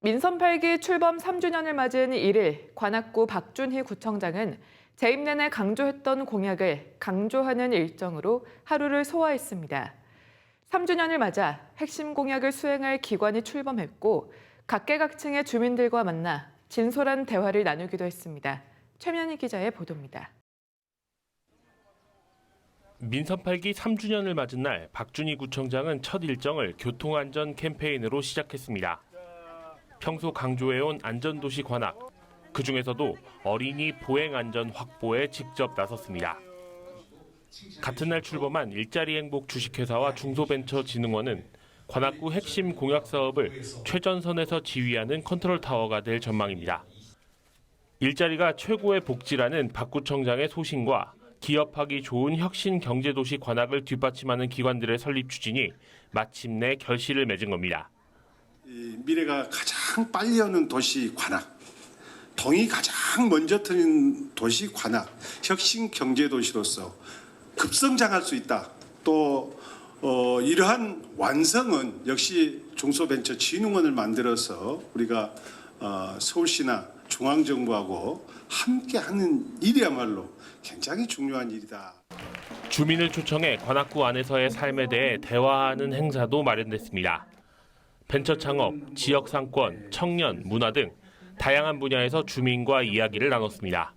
민선 8기 출범 3주년을 맞은 1일 관악구 박준희 구청장은 재임 내내 강조했던 공약을 강조하는 일정으로 하루를 소화했습니다. 3주년을 맞아 핵심 공약을 수행할 기관이 출범했고 각계각층의 주민들과 만나 진솔한 대화를 나누기도 했습니다. 최면희 기자의 보도입니다. 민선 8기 3주년을 맞은 날 박준희 구청장은 첫 일정을 교통안전 캠페인으로 시작했습니다. 평소 강조해온 안전도시 관악, 그 중에서도 어린이 보행 안전 확보에 직접 나섰습니다. 같은 날 출범한 일자리 행복 주식회사와 중소벤처진흥원은 관악구 핵심 공약 사업을 최전선에서 지휘하는 컨트롤 타워가 될 전망입니다. 일자리가 최고의 복지라는 박 구청장의 소신과 기업하기 좋은 혁신 경제도시 관악을 뒷받침하는 기관들의 설립 추진이 마침내 결실을 맺은 겁니다. 이 미래가 가장 빨리 오는 도시 관악, 동이 가장 먼저 트는 도시 관악, 혁신 경제 도시로서 급성장할 수 있다. 또 어, 이러한 완성은 역시 중소벤처진흥원을 만들어서 우리가 어, 서울시나 중앙정부하고 함께하는 일이야말로 굉장히 중요한 일이다. 주민을 초청해 관악구 안에서의 삶에 대해 대화하는 행사도 마련됐습니다. 벤처 창업, 지역 상권, 청년, 문화 등 다양한 분야에서 주민과 이야기를 나눴습니다.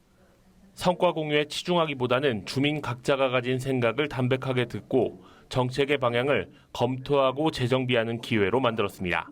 성과 공유에 치중하기보다는 주민 각자가 가진 생각을 담백하게 듣고 정책의 방향을 검토하고 재정비하는 기회로 만들었습니다.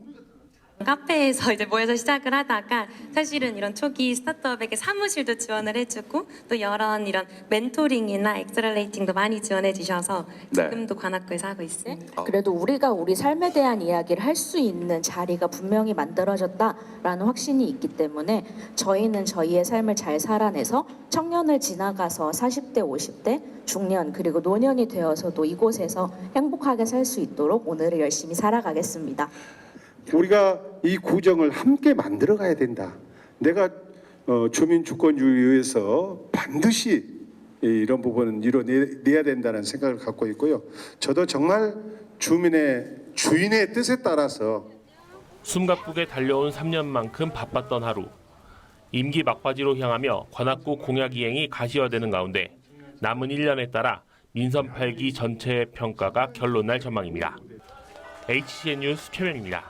카페에서 이제 모여서 시작을 하다가 사실은 이런 초기 스타트업에게 사무실도 지원을 해주고 또 여러 이런 멘토링이나 엑셀레이팅도 많이 지원해 주셔서 네. 지금도 관악구에서 하고 있습니다. 그래도 우리가 우리 삶에 대한 이야기를 할 수 있는 자리가 분명히 만들어졌다라는 확신이 있기 때문에 저희는 저희의 삶을 잘 살아내서 청년을 지나가서 40대, 50대, 중년 그리고 노년이 되어서도 이곳에서 행복하게 살 수 있도록 오늘을 열심히 살아가겠습니다. 우리가 이 구정을 함께 만들어 가야 된다. 내가 어, 주민 주권주의에서 반드시 이- 이런 부분은 이뤄내야 된다는 생각을 갖고 있고요. 저도 정말 주민의 주인의 뜻에 따라서 숨가쁘게 달려온 3년만큼 바빴던 하루. 임기 막바지로 향하며 관악구 공약 이행이 가시화되는 가운데 남은 1년에 따라 민선 8기 전체의 평가가 결론날 전망입니다. HCN 뉴스 최면입니다.